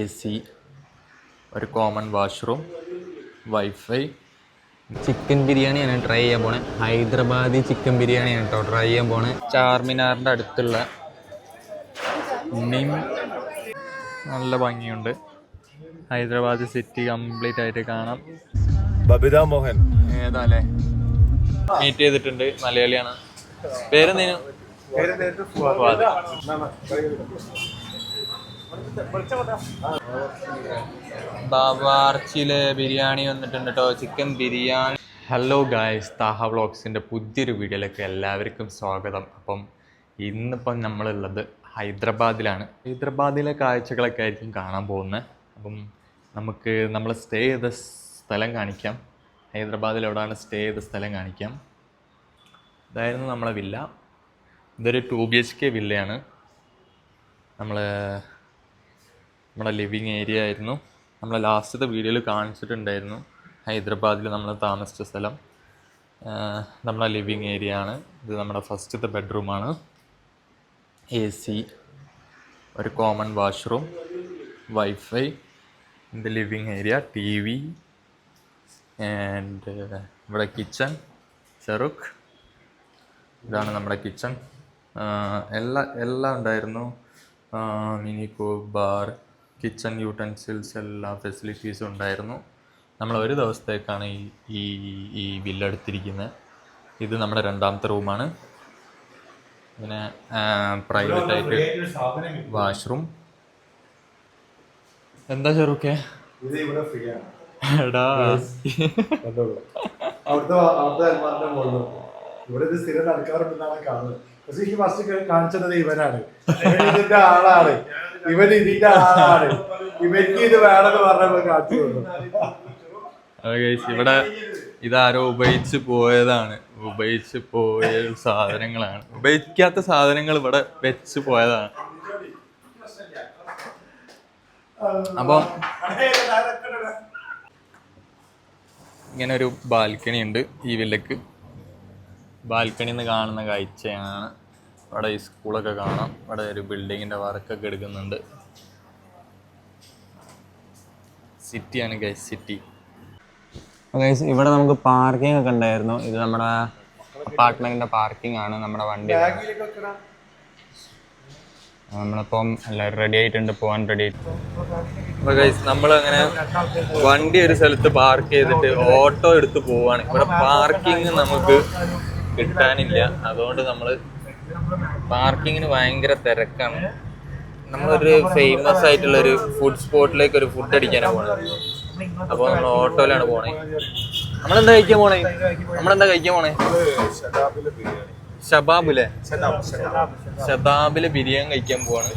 A C ഒരു common washroom wifi chicken biryani ആണ് try ചെയ്യാൻ പോണേ. ഹൈദരാബാദി ചിക്കൻ ബിരിയാണി ആണ് കേട്ടോ ട്രൈ ചെയ്യാൻ പോണേ. ചാർമിനാറിന്റെ അടുത്തുള്ള നിം. നല്ല ഭംഗിയുണ്ട്. ഹൈദരാബാദ് സിറ്റി കംപ്ലീറ്റ് ആയിട്ട് കാണാം. ബബിത മോഹൻ. ഏതാ അല്ലേ മീറ്റ് ചെയ്തിട്ടുണ്ട്. മലയാളിയാണ്. പേരെന്തേനു? ഫുആദ്. ബാവാർച്ചിയിലെ ബിരിയാണി വന്നിട്ടുണ്ട് കേട്ടോ chicken biryani. Hello guys Taha വ്ളോഗ്സിന്റെ പുതിയൊരു വീഡിയോയിലേക്ക് എല്ലാവർക്കും സ്വാഗതം. അപ്പം ഇന്നിപ്പം നമ്മളുള്ളത് ഹൈദരാബാദിലാണ്. ഹൈദരാബാദിലെ കാഴ്ചകളൊക്കെ ആയിരിക്കും കാണാൻ പോകുന്നത്. അപ്പം നമുക്ക് നമ്മൾ സ്റ്റേ ചെയ്ത സ്ഥലം കാണിക്കാം. ഹൈദരാബാദിൽ എവിടെയാണ് സ്റ്റേ ചെയ്ത സ്ഥലം കാണിക്കാം. ഇതായിരുന്നു നമ്മളെ വില്ല. ഇതൊരു ടു ബി എച്ച് കെ വില്ലയാണ്. നമ്മൾ നമ്മുടെ ലിവിങ് ഏരിയ ആയിരുന്നു. നമ്മൾ ലാസ്റ്റത്തെ വീഡിയോയിൽ കാണിച്ചിട്ടുണ്ടായിരുന്നു. ഹൈദരാബാദിൽ നമ്മൾ താമസിച്ച സ്ഥലം. നമ്മുടെ ലിവിങ് ഏരിയ ആണ്. ഇത് നമ്മുടെ ഫസ്റ്റത്തെ ബെഡ്റൂമാണ് എ സി ഒരു common washroom wifi the living area T V and ഇവിടെ കിച്ചൺ ചെറുക്ക്. ഇതാണ് നമ്മുടെ കിച്ചൺ എല്ലാ എല്ലാം ഉണ്ടായിരുന്നു. മിനി കൂബ് ബാർ കിച്ചൺ യൂട്ടൻസിൽസ് എല്ലാ ഫെസിലിറ്റീസും ഉണ്ടായിരുന്നു. നമ്മൾ ഒരു ദിവസത്തേക്കാണ് ഈ ഈ ഈ വില്ല എടുത്തിരിക്കുന്നത്. ഇത് നമ്മുടെ രണ്ടാമത്തെ റൂമാണ്. പിന്നെ പ്രൈവറ്റ് ആയിട്ട് വാഷ്റൂം എന്താ ചെറുക്കെ? എടാ. അവിടുത്തെ അവിടുത്തെ അൽമാറിന്റെ മുകളിൽ ഇവിടെ ഇത് സ്ഥിരം നടക്കാറുണ്ടെന്നാണ് കാണുന്നത്. പക്ഷെ ഈ ഫസ്റ്റ് കാണിച്ചത് ഇവനാണ്. ഇതിന്റെ ആളാണ്. ഇവൻ ഇതിന്റെ ആളാണ്. ഇവർക്ക് ഇത് വേണമെന്ന് പറഞ്ഞപ്പോൾ കാണിച്ചു ഇവിടെ ഇതാരോ ഉപയോഗിച്ച് പോയതാണ്. ഉപയോഗിച്ച് പോയ സാധനങ്ങളാണ്. ഉപയോഗിക്കാത്ത സാധനങ്ങൾ ഇവിടെ വെച്ച് പോയതാണ്. അപ്പം ഇങ്ങനെ ഒരു ബാൽക്കണി ഉണ്ട് ഈ വില്ലക്ക്. ബാൽക്കണിന്ന് കാണുന്ന കാഴ്ചയാണ് ഇവിടെ ഈ സ്കൂളൊക്കെ കാണാം. അവിടെ ഒരു ബിൽഡിങ്ങിന്റെ വർക്കൊക്കെ എടുക്കുന്നുണ്ട്. സിറ്റിയാണ് ഗൈസ് സിറ്റി ഗൈസ് ഇവിടെ നമുക്ക് പാർക്കിംഗ് ഒക്കെ ഉണ്ടായിരുന്നു. ഇത് നമ്മുടെ അപ്പാർട്ട്മെന്റിന്റെ പാർക്കിംഗ് ആണ് നമ്മുടെ വണ്ടി. നമ്മളിപ്പം എല്ലാവരും റെഡി ആയിട്ടുണ്ട് പോകാൻ റെഡി ആയിട്ടുണ്ട് ഗൈസ് നമ്മൾ അങ്ങനെ വണ്ടി ഒരു സ്ഥലത്ത് പാർക്ക് ചെയ്തിട്ട് ഓട്ടോ എടുത്ത് പോവാണ്. ഇവിടെ പാർക്കിംഗ് നമുക്ക് കിട്ടാനില്ല. അതുകൊണ്ട് നമ്മൾ പാർക്കിങ്ങിന് ഭയങ്കര തിരക്കാണ്. നമ്മളൊരു ഫേമസ് ആയിട്ടുള്ള ഒരു ഫുഡ് സ്പോട്ടിലേക്ക് ഒരു ഫുഡ് അടിക്കാനാണ് പോണത്. അപ്പോൾ നമ്മൾ ഓട്ടോയിലാണ് പോണേ. നമ്മളെന്താ കഴിക്കാൻ പോണേ? നമ്മളെന്താ കഴിക്കാൻ പോണേ? ഷബാബിലെ. ഷബാബിൽ ബിരിയാണി കഴിക്കാൻ പോവാണ്.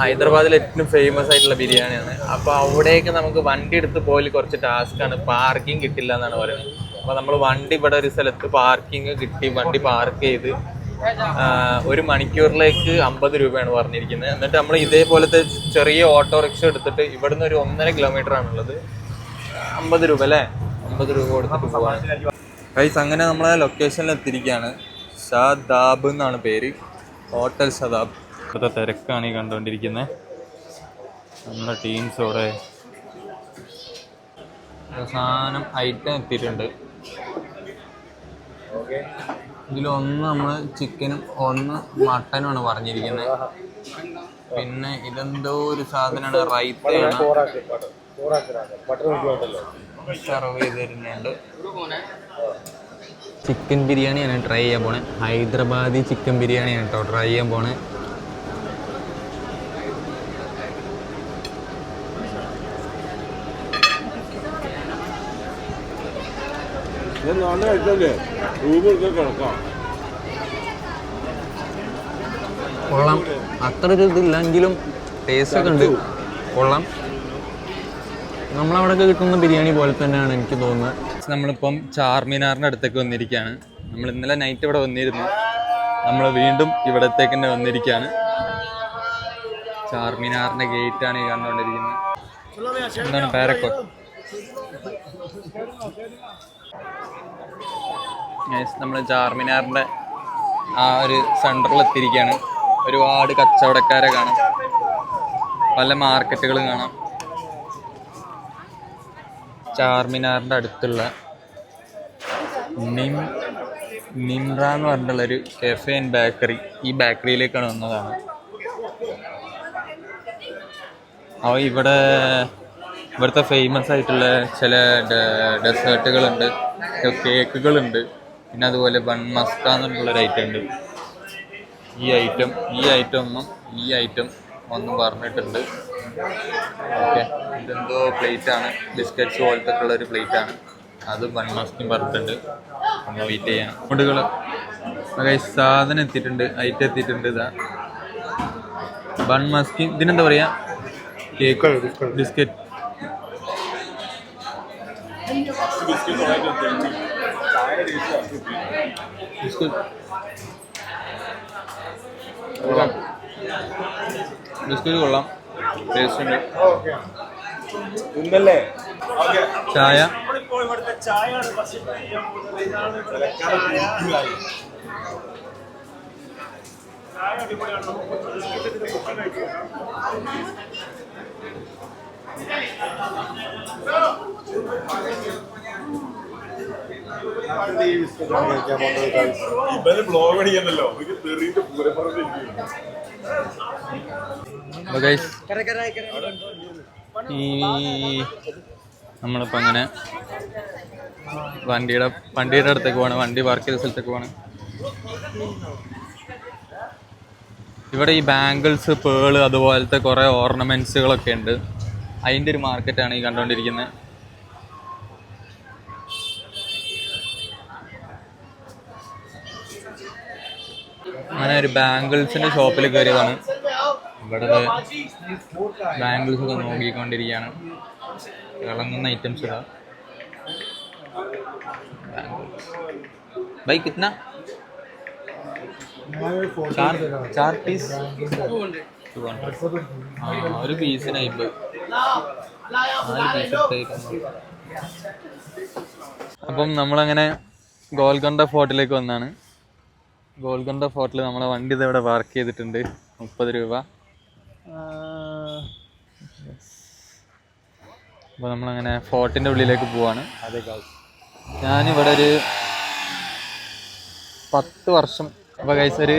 ഹൈദരാബാദിലെ ഏറ്റവും ഫേമസ് ആയിട്ടുള്ള ബിരിയാണിയാണ്. അപ്പൊ അവിടേക്ക് നമുക്ക് വണ്ടി എടുത്ത് പോയി കുറച്ച് ടാസ്ക് ആണ്. പാർക്കിംഗ് കിട്ടില്ല എന്നാണ് പറയുന്നത്. അപ്പൊ നമ്മൾ വണ്ടി ഇവിടെ ഒരു സ്ഥലത്ത് പാർക്കിംഗ് കിട്ടി വണ്ടി പാർക്ക് ചെയ്ത്. ഒരു മണിക്കൂറിലേക്ക് അമ്പത് രൂപയാണ് പറഞ്ഞിരിക്കുന്നത്. എന്നിട്ട് നമ്മൾ ഇതേപോലത്തെ ചെറിയ ഓട്ടോറിക്ഷ എടുത്തിട്ട് ഇവിടുന്ന് ഒരു ഒന്നര കിലോമീറ്റർ ആണുള്ളത്. അമ്പത് രൂപ അല്ലേ? അമ്പത് രൂപ കൊടുത്തിട്ട് പോവാണ്. കൈസ് അങ്ങനെ നമ്മളെ ലൊക്കേഷനിൽ എത്തിയിരിക്കുകയാണ്. ഷാദാബ് എന്നാണ് പേര്. ഹോട്ടൽ ഷദാബ്. ഇപ്പോഴത്തെ തിരക്കാണ് ഈ കണ്ടുകൊണ്ടിരിക്കുന്നത് നമ്മുടെ ടീംസോടെ അവസാനം ഐറ്റം എത്തിയിട്ടുണ്ട്. ഇതിലൊന്ന് നമ്മൾ ചിക്കനും ഒന്ന് മട്ടനുമാണ് പറഞ്ഞിരിക്കുന്നത്. പിന്നെ ഇതെന്തോ ഒരു സാധനമാണ് റൈത്തയാണ്. സെർവ് ചെയ്ത് തരുന്നുണ്ട് ചിക്കൻ ബിരിയാണിയാണ് ട്രൈ ചെയ്യാൻ പോണേ. ഹൈദരാബാദി ചിക്കൻ ബിരിയാണിയാണ് കേട്ടോ ട്രൈ ചെയ്യാൻ പോണേ. കൊള്ളാം. അത്ര ഒരു ഇതില്ലെങ്കിലും ടേസ്റ്റ് ഒക്കെ ഉണ്ട്. കൊള്ളാം. നമ്മളവിടെ കിട്ടുന്ന ബിരിയാണി പോലെ തന്നെയാണ് എനിക്ക് തോന്നുന്നത്. നമ്മളിപ്പം ചാർമിനാറിന്റെ അടുത്തേക്ക് വന്നിരിക്കുകയാണ്. നമ്മൾ ഇന്നലെ നൈറ്റ് ഇവിടെ വന്നിരുന്നു. നമ്മൾ വീണ്ടും ഇവിടത്തേക്ക് തന്നെ വന്നിരിക്കുകയാണ്. ചാർമിനാറിന്റെ ഗേറ്റാണ് ഈ കണ്ടുകൊണ്ടിരിക്കുന്നത്. എന്താണ് പാരക്കോട്ട് നമ്മൾ ചാർമിനാറിന്റെ ആ ഒരു സെന്ററിൽ എത്തിയിരിക്കുകയാണ് ഒരുപാട് കച്ചവടക്കാരെ കാണാം. പല മാർക്കറ്റുകളും കാണാം. ചാർമിനാറിന്റെ അടുത്തുള്ള നിം നിംറ എന്ന് പറഞ്ഞിട്ടുള്ളൊരു കെഫെ ആൻഡ് ബേക്കറി ഈ ബേക്കറിയിലേക്കാണ് വന്നതാണ്. അപ്പോൾ ഇവിടെ ഇവിടുത്തെ ഫേമസ് ആയിട്ടുള്ള ചില ഡെസേർട്ടുകളുണ്ട് കേക്കുകളുണ്ട് പിന്നെ അതുപോലെ ബൺ മസ്ക എന്നുള്ളൊരു ഐറ്റം ഉണ്ട്. ഈ ഐറ്റം ഈ ഐറ്റം ഒന്നും ഈ ഐറ്റം ഒന്നും പറഞ്ഞിട്ടുണ്ട്. ഓക്കെ ഇതെന്തോ പ്ലേറ്റ് ആണ്. ബിസ്ക്കറ്റ്സ് പോലത്തെ ഉള്ള ഒരു പ്ലേറ്റ് ആണ്. അത് ബൺ മസ്കും പറഞ്ഞിട്ടുണ്ട്. നമ്മൾ വെയിറ്റ് ചെയ്യാം. ഫുഡുകൾ സാധനം എത്തിയിട്ടുണ്ട്. ഐറ്റം എത്തിയിട്ടുണ്ട് ഇതാ. ബൺ മസ്കി ഇതിനെന്താ പറയാ? കേക്ക് ബിസ്ക്കറ്റ് ബിസ്ക്കറ്റ് കൊള്ളാം ബിസ്ക്കറ്റ് കൊള്ളാം. ടേസ്റ്റ് ഉണ്ട്. ഇന്നല്ലേ ചായ ചായ. നമ്മളിപ്പോൾ അങ്ങനെ വണ്ടിയുടെ വണ്ടിയുടെ അടുത്തേക്ക് പോകണം വണ്ടി പാർക്ക് ചെയ്ത സ്ഥലത്തേക്ക് പോകണം ഇവിടെ ഈ ബാംഗിൾസ് പേൾ അതുപോലത്തെ കുറേ ഓർണമെന്റ്സുകളൊക്കെ ഉണ്ട്. അതിന്റെ ഒരു മാർക്കറ്റാണ് ഈ കണ്ടുകൊണ്ടിരിക്കുന്നത് അങ്ങനെ ഒരു ബാംഗിൾസിന്റെ ഷോപ്പിൽ കയറിയതാണ് ഇവിടെ ബാംഗിൾസ് ഒക്കെ നോക്കിക്കൊണ്ടിരിക്കുകയാണ് ഇളങ്ങുന്ന ഐറ്റംസ് ഇടാം भाई कितना चार चार पीस ഒരു പീസിന് അയ്പത് നാല് പീസ് അപ്പം നമ്മളങ്ങനെ ഗോൽക്കൊണ്ട ഫോർട്ടിലേക്ക് വന്നാണ് ഗോൽക്കൊണ്ട ഫോർട്ടിൽ നമ്മളെ വണ്ടി ഇതവിടെ ഇവിടെ പാർക്ക് ചെയ്തിട്ടുണ്ട്. മുപ്പത് രൂപ. അപ്പോൾ നമ്മളങ്ങനെ ഫോർട്ടിന്റെ ഉള്ളിലേക്ക് പോവാണ്. ഞാനിവിടെ ഒരു പത്ത് വർഷം അപ്പോൾ കഴിച്ച ഒരു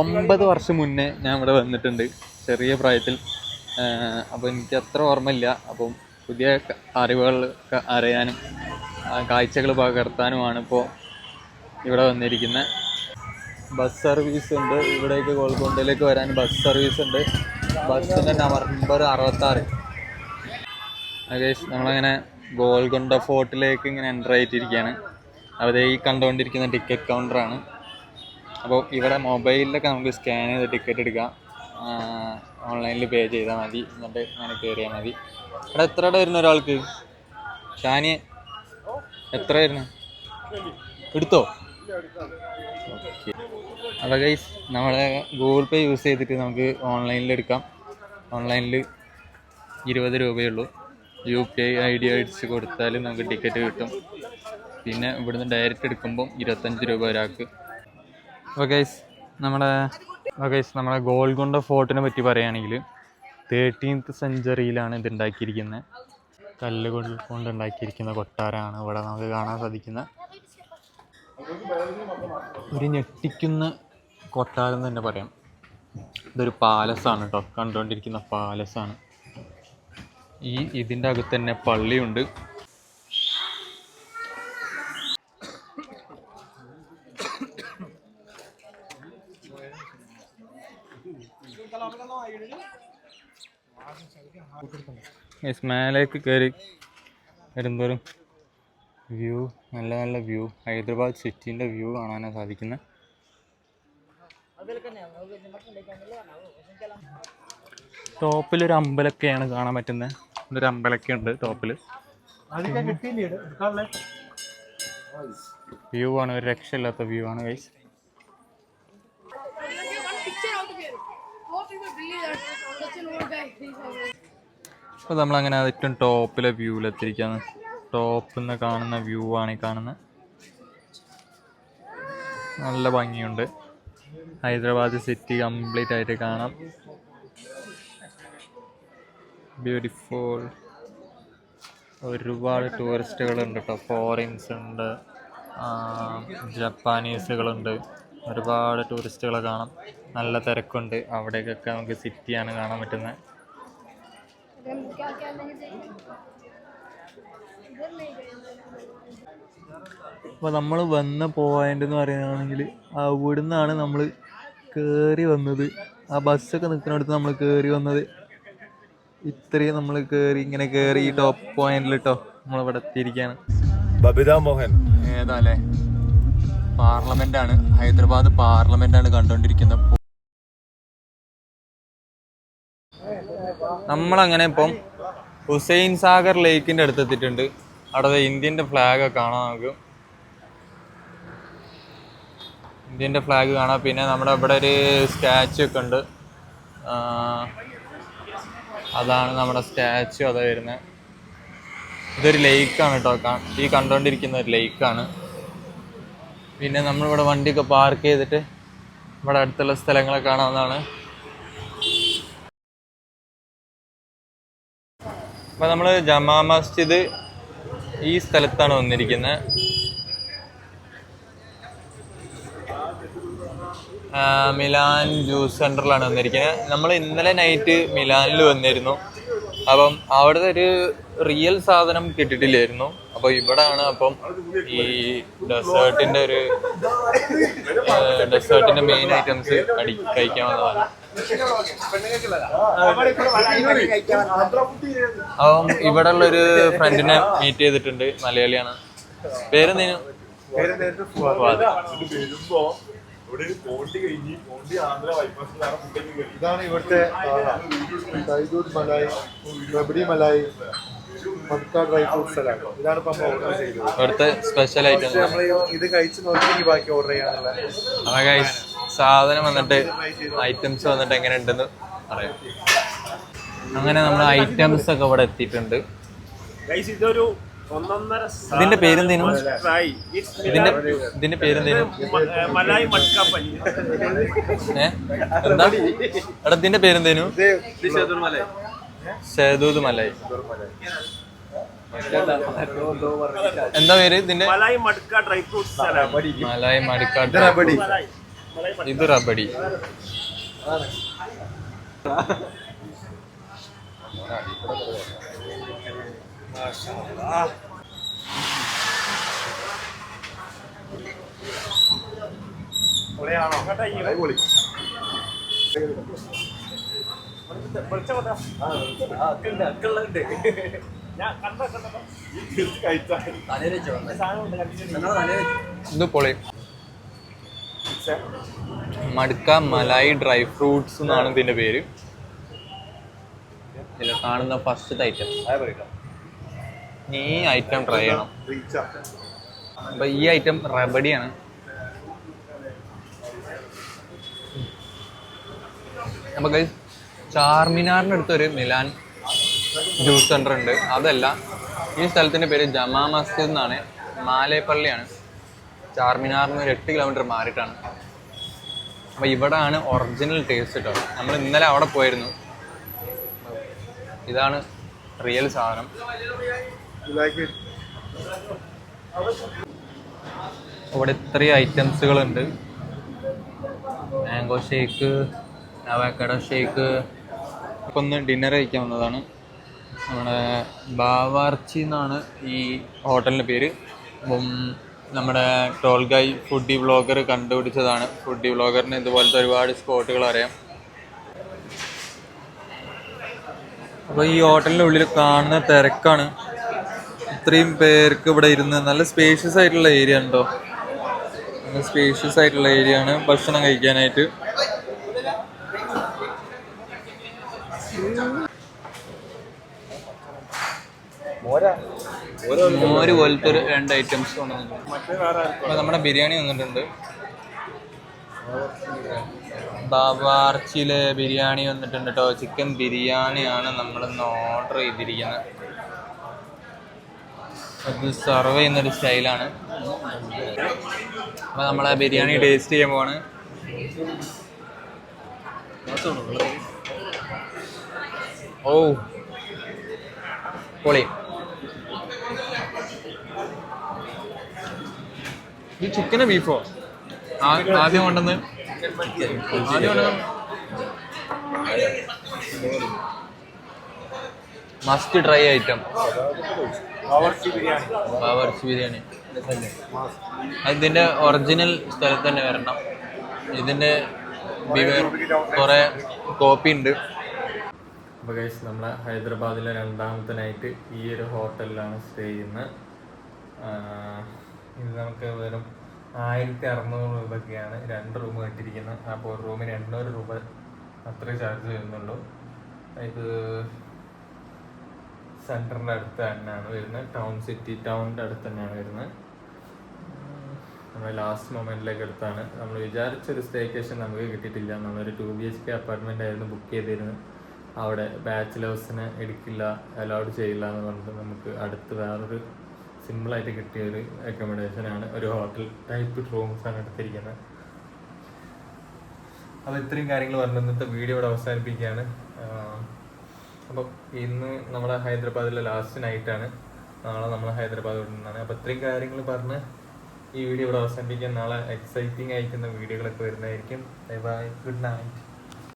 ഒമ്പത് വർഷം മുന്നേ ഞാൻ ഇവിടെ വന്നിട്ടുണ്ട് ചെറിയ പ്രായത്തിൽ. അപ്പോൾ എനിക്ക് അത്ര ഓർമ്മയില്ല. അപ്പം പുതിയ അറിവുകൾ അറിയാനും കാഴ്ചകൾ പകർത്താനുമാണ് ഇപ്പോൾ ഇവിടെ വന്നിരിക്കുന്നത് ബസ് സർവീസ് ഉണ്ട്. ഇവിടേക്ക് ഗോൾക്കൊണ്ടയിലേക്ക് വരാൻ ബസ് സർവീസ് ഉണ്ട്. ബസ്സിന്റെ നമ്പർ അറുപത്താറ്. അകേഷ് നമ്മളങ്ങനെ ഗോൾക്കൊണ്ട ഫോർട്ടിലേക്ക് ഇങ്ങനെ എന്റർ ആയിട്ടിരിക്കുകയാണ്. അവിടെ ഈ കണ്ടുകൊണ്ടിരിക്കുന്ന ടിക്കറ്റ് കൗണ്ടറാണ് അപ്പോൾ ഇവിടെ മൊബൈലിലൊക്കെ നമുക്ക് സ്കാൻ ചെയ്ത് ടിക്കറ്റ് എടുക്കാം. ഓൺലൈനിൽ പേ ചെയ്താൽ മതി. എന്നിട്ട് അങ്ങനെ കയറിയാൽ മതി. ഇവിടെ എത്ര ഇട വരുന്ന ഒരാൾക്ക്? ഷാനിയെ? എത്ര വരുന്നു എടുത്തോ? ഓക്കെ. അപ്പോൾ ഗൈസ് നമ്മുടെ ഗൂഗിൾ പേ യൂസ് ചെയ്തിട്ട് നമുക്ക് ഓൺലൈനിൽ എടുക്കാം. ഓൺലൈനിൽ ഇരുപത് രൂപയുള്ളൂ U P I I D അടിച്ച് കൊടുത്താൽ നമുക്ക് ടിക്കറ്റ് കിട്ടും. പിന്നെ ഇവിടുന്ന് ഡയറക്റ്റ് എടുക്കുമ്പം ഇരുപത്തഞ്ച് രൂപ ഒരാൾക്ക്. അപ്പോൾ ഗൈസ് നമ്മുടെ അപ്പോൾ ഗൈസ് നമ്മുടെ ഗോൾക്കൊണ്ട ഫോർട്ടിനെ പറ്റി പറയുകയാണെങ്കിൽ തേർട്ടീൻത്ത് സെഞ്ചുറിയിലാണ് ഇത് ഉണ്ടാക്കിയിരിക്കുന്നത് കല്ല് കൊണ്ട് ഉണ്ടാക്കിയിരിക്കുന്ന കൊട്ടാരമാണ് ഇവിടെ നമുക്ക് കാണാൻ സാധിക്കുന്ന. ഒരു ഞെട്ടിക്കുന്ന കൊട്ടാരം തന്നെ പറയാം. ഇതൊരു പാലസാണ് കേട്ടോ കണ്ടുകൊണ്ടിരിക്കുന്ന പാലസാണ്. ഈ ഇതിന്റെ അകത്ത് തന്നെ പള്ളിയുണ്ട്. മേലേക്ക് കയറി വരുന്തോറും വ്യൂ നല്ല നല്ല വ്യൂ. ഹൈദരാബാദ് സിറ്റീന്റെ വ്യൂ കാണാനാണ് സാധിക്കുന്നത്. ടോപ്പിലൊരു അമ്പലൊക്കെയാണ് കാണാൻ പറ്റുന്നത്. ഒരു അമ്പലമൊക്കെ ഉണ്ട് ടോപ്പിൽ വ്യൂ ആണ് ഒരു രക്ഷയില്ലാത്ത വ്യൂ ആണ് ഗൈസ് അപ്പോൾ നമ്മളങ്ങനെ ഏറ്റവും ടോപ്പിലെ വ്യൂവിലെത്തിരിക്കുകയാണ് ടോപ്പിൽ നിന്ന് കാണുന്ന വ്യൂ ആണ് ഈ കാണുന്നത് നല്ല ഭംഗിയുണ്ട്. ഹൈദരാബാദ് സിറ്റി കംപ്ലീറ്റ് ആയിട്ട് കാണാം. ബ്യൂട്ടിഫുൾ ഒരുപാട് ടൂറിസ്റ്റുകളുണ്ട് കേട്ടോ ഫോറിൻസ് ഉണ്ട്. ജപ്പാനീസുകളുണ്ട്. ഒരുപാട് ടൂറിസ്റ്റുകളെ കാണാം. നല്ല തിരക്കുണ്ട്. അവിടേക്കൊക്കെ നമുക്ക് സിറ്റിയാണ് കാണാൻ പറ്റുന്നത് അപ്പോൾ നമ്മൾ വന്ന പോയിന്റ് എന്ന് പറയുകയാണെങ്കിൽ അവിടുന്നാണ് നമ്മൾ കയറി വന്നത്. ആ ബസ്സൊക്കെ നിൽക്കുന്നിടത്ത് നമ്മൾ കയറി വന്നത്. ഇത്രയും നമ്മൾ കയറി ഇങ്ങനെ കയറി ഈ ടോപ്പ് പോയിന്റിൽ കേട്ടോ നമ്മളിവിടെ എത്തിയിരിക്കുകയാണ്. ബബിത മോഹൻ. ഏതാ അല്ലേ പാർലമെന്റ് ആണ്. ഹൈദരാബാദ് പാർലമെന്റ് ആണ് കണ്ടുകൊണ്ടിരിക്കുന്നത് നമ്മളങ്ങനെ ഇപ്പം ഹുസൈൻ സാഗർ ലേക്കിന്റെ അടുത്ത് എത്തിയിട്ടുണ്ട് അവിടെ ഇന്ത്യന്റെ ഫ്ലാഗ് കാണാം നമുക്ക്. ഇന്ത്യന്റെ ഫ്ലാഗ് കാണാം. പിന്നെ നമ്മുടെ ഇവിടെ ഒരു സ്റ്റാച്ചു ഒക്കെ ഉണ്ട്. അതാണ് നമ്മുടെ സ്റ്റാച്ചു അതാ വരുന്നത്. ഇതൊരു ലേക്കാണ് കേട്ടോ. ഈ കണ്ടുകൊണ്ടിരിക്കുന്ന ഒരു ലേക്കാണ് പിന്നെ നമ്മളിവിടെ വണ്ടിയൊക്കെ പാർക്ക് ചെയ്തിട്ട് ഇവിടെ അടുത്തുള്ള സ്ഥലങ്ങളെ കാണാവുന്നതാണ്. അപ്പം നമ്മൾ ജമാ മസ്ജിദ് ഈ സ്ഥലത്താണ് വന്നിരിക്കുന്നത് മിലാൻ ജ്യൂസ് സെന്ററിലാണ് വന്നിരിക്കുന്നത് നമ്മൾ ഇന്നലെ നൈറ്റ് മിലാനിൽ വന്നിരുന്നു. അപ്പം അവിടുത്തെ ഒരു റിയൽ സാധനം കിട്ടിയിട്ടില്ലായിരുന്നു അപ്പോൾ ഇവിടെയാണ് അപ്പം ഈ ഡെസേർട്ടിന്റെ ഒരു ഡെസേർട്ടിന്റെ മെയിൻ ഐറ്റംസ് അടി കഴിക്കാൻ വന്നതാണ് അപ്പം ഇവിടെ ഉള്ള ഒരു ഫ്രണ്ടിനെ മീറ്റ് ചെയ്തിട്ടുണ്ട് മലയാളിയാണ്. പേരെന്തേനു? ഇതാണ് ഇവിടുത്തെ സൈദൂദ് മലായി റബഡി മലായി മക്ക ഡ്രൈ ഫ്രൂട്ട് സലാഡ്. ഇതാണ് ഇപ്പം ഓർഡർ ചെയ്തത്. ഇവിടുത്തെ സ്പെഷ്യൽ ഐറ്റം നമ്മൾ ഇത് കഴിച്ച് നോക്കി ബാക്കി ഓർഡർ ചെയ്യാനുള്ള സാധനം വന്നിട്ട് ഐറ്റംസ് വന്നിട്ട് എങ്ങനെ ഉണ്ടെന്ന് പറയാം. അങ്ങനെ നമ്മൾ ഐറ്റംസ് ഒക്കെ ഇവിടെ എത്തിയിട്ടുണ്ട്. ഇതൊരു ഇതിന്റെ പേരെന്തേനും? ഇതിന്റെ ഇതിന്റെ പേരെന്തേനും? ഏ എന്താ? എടാ ഇതിന്റെ പേരെന്തേനു? സേതൂത് മലായി. എന്താ പേര് ഇതിന്റെ? Malai matka dry fruits malai matka dry matka ഇത് റബഡി. ഇത് പൊളി. മടുക്ക മലായി ഡ്രൈ ഫ്രൂട്ട്സ് എന്നാണ് ഇതിന്റെ പേര്. കാണുന്ന ഫസ്റ്റ് ഐറ്റം ഈ ഐറ്റം ട്രൈ ചെയ്യണം. അപ്പൊ ഈ ഐറ്റം റബഡിയാണ് അപ്പൊ ചാർമിനാറിന്റെ അടുത്തൊരു മിലാൻ ജ്യൂസ് സെന്റർ ഉണ്ട്. അതല്ല ഈ സ്ഥലത്തിന്റെ പേര് ജമാ മസ്ജിദ് എന്നാണ്. മാലേപ്പള്ളിയാണ്. ചാർമിനാറിന് ഒരു എട്ട് കിലോമീറ്റർ മാറിയിട്ടാണ്. അപ്പോൾ ഇവിടാണ് ഒറിജിനൽ ടേസ്റ്റ് കേട്ടോ നമ്മൾ ഇന്നലെ അവിടെ പോയിരുന്നു. ഇതാണ് റിയൽ സാധനം. ഇവിടെ ഇത്രയും ഐറ്റംസുകളുണ്ട് മാംഗോ ഷേക്ക് അവക്കട ഷേക്ക് ഇപ്പം ഒന്ന് ഡിന്നർ കഴിക്കാൻ വന്നതാണ്. നമ്മുടെ ബാവാർച്ചി എന്നാണ് ഈ ഹോട്ടലിന്റെ പേര്. അപ്പം നമ്മുടെ ടോൾ ഫുഡി വ്ളോഗർ കണ്ടുപിടിച്ചതാണ്. ഫുഡി വ്ളോഗറിന് ഇതുപോലത്തെ ഒരുപാട് സ്പോട്ടുകൾ അറിയാം. അപ്പോൾ ഈ ഹോട്ടലിന്റെ ഉള്ളിൽ കാണുന്ന തിരക്കാണ്. ഇത്രയും പേർക്ക് ഇവിടെ ഇരുന്ന് നല്ല സ്പേഷ്യസ് ആയിട്ടുള്ള ഏരിയ ഉണ്ടോ? നല്ല സ്പേഷ്യസ് ആയിട്ടുള്ള ഏരിയ ആണ് ഭക്ഷണം കഴിക്കാനായിട്ട്. മോര്. പോലത്തെ ഒരു രണ്ട് ഐറ്റംസ് കൊണ്ടുവന്നിട്ടുണ്ട് അപ്പോൾ നമ്മുടെ ബിരിയാണി വന്നിട്ടുണ്ട്. ബാബാർച്ചിയിലെ ബിരിയാണി വന്നിട്ടുണ്ട് കേട്ടോ ചിക്കൻ ബിരിയാണിയാണ് നമ്മളിന്ന് ഓർഡർ ചെയ്തിരിക്കുന്നത്. അത് സെർവ് ചെയ്യുന്നൊരു സ്റ്റൈലാണ്. അപ്പോൾ ആ ബിരിയാണി ടേസ്റ്റ് ചെയ്യാൻ പോവാണ്. ഓ പൊളി. ഈ ചിക്കന് ബീഫോ ആദ്യം കൊണ്ടെന്ന് ആദ്യം must try item. Bawarchi biryani. ഇതിന്റെ ഒറിജിനൽ സ്ഥലത്ത് തന്നെ വരണം. ഇതിന്റെ കുറെ കോപ്പി ഉണ്ട്. അപ്പോൾ ഗൈസ് നമ്മളെ ഹൈദരാബാദിലെ രണ്ടാമത്തെ നൈറ്റ് ഈ ഒരു ഹോട്ടലിലാണ് സ്റ്റേ ചെയ്യുന്നത്. ഇത് നമുക്ക് വെറും ആയിരത്തി അറുന്നൂറ് രൂപയ്ക്കാണ് രണ്ട് റൂം കെട്ടിരിക്കുന്നത് അപ്പോൾ ഒരു റൂമിന് എണ്ണൂറ് രൂപ അത്ര ചാർജ് വരുന്നുള്ളൂ. ഇത് സെന്ററിന്റെ അടുത്ത് തന്നെയാണ് വരുന്നത്. ടൗൺ സിറ്റി ടൗണിന്റെ അടുത്ത് തന്നെയാണ് വരുന്നത്. നമ്മൾ ലാസ്റ്റ് മൊമെന്റിലേക്ക് എടുത്താണ് നമ്മൾ വിചാരിച്ചൊരു സ്റ്റേക്കേഷൻ നമുക്ക് കിട്ടിയിട്ടില്ല. നമ്മളൊരു two B H K apartment ആയിരുന്നു ബുക്ക് ചെയ്തിരുന്നത്. അവിടെ ബാച്ചിലേഴ്സിന് എടുക്കില്ല അലൗഡ് ചെയ്യില്ല എന്ന് പറഞ്ഞിട്ട് നമുക്ക് അടുത്ത് വേറൊരു സിമ്പിളായിട്ട് കിട്ടിയ ഒരു അക്കോമഡേഷൻ ആണ് ഒരു ഹോട്ടൽ ടൈപ്പ് റൂംസ് ആണ് എടുത്തിരിക്കുന്നത് അപ്പോൾ ഇത്രയും കാര്യങ്ങൾ പറഞ്ഞു. ഇന്നത്തെ വീഡിയോ ഇവിടെ അവസാനിപ്പിക്കുകയാണ്. അപ്പം ഇന്ന് നമ്മുടെ ഹൈദരാബാദിലെ ലാസ്റ്റ് നൈറ്റാണ് നാളെ നമ്മൾ ഹൈദരാബാദ് വിടുന്നതാണ് അപ്പോൾ ഇത്രയും കാര്യങ്ങൾ പറഞ്ഞ് ഈ വീഡിയോ ഇവിടെ അവസാനിപ്പിക്കാൻ നാളെ എക്സൈറ്റിംഗ് ആയിരിക്കുന്ന വീഡിയോകളൊക്കെ വരുന്നതായിരിക്കും. Bye bye good night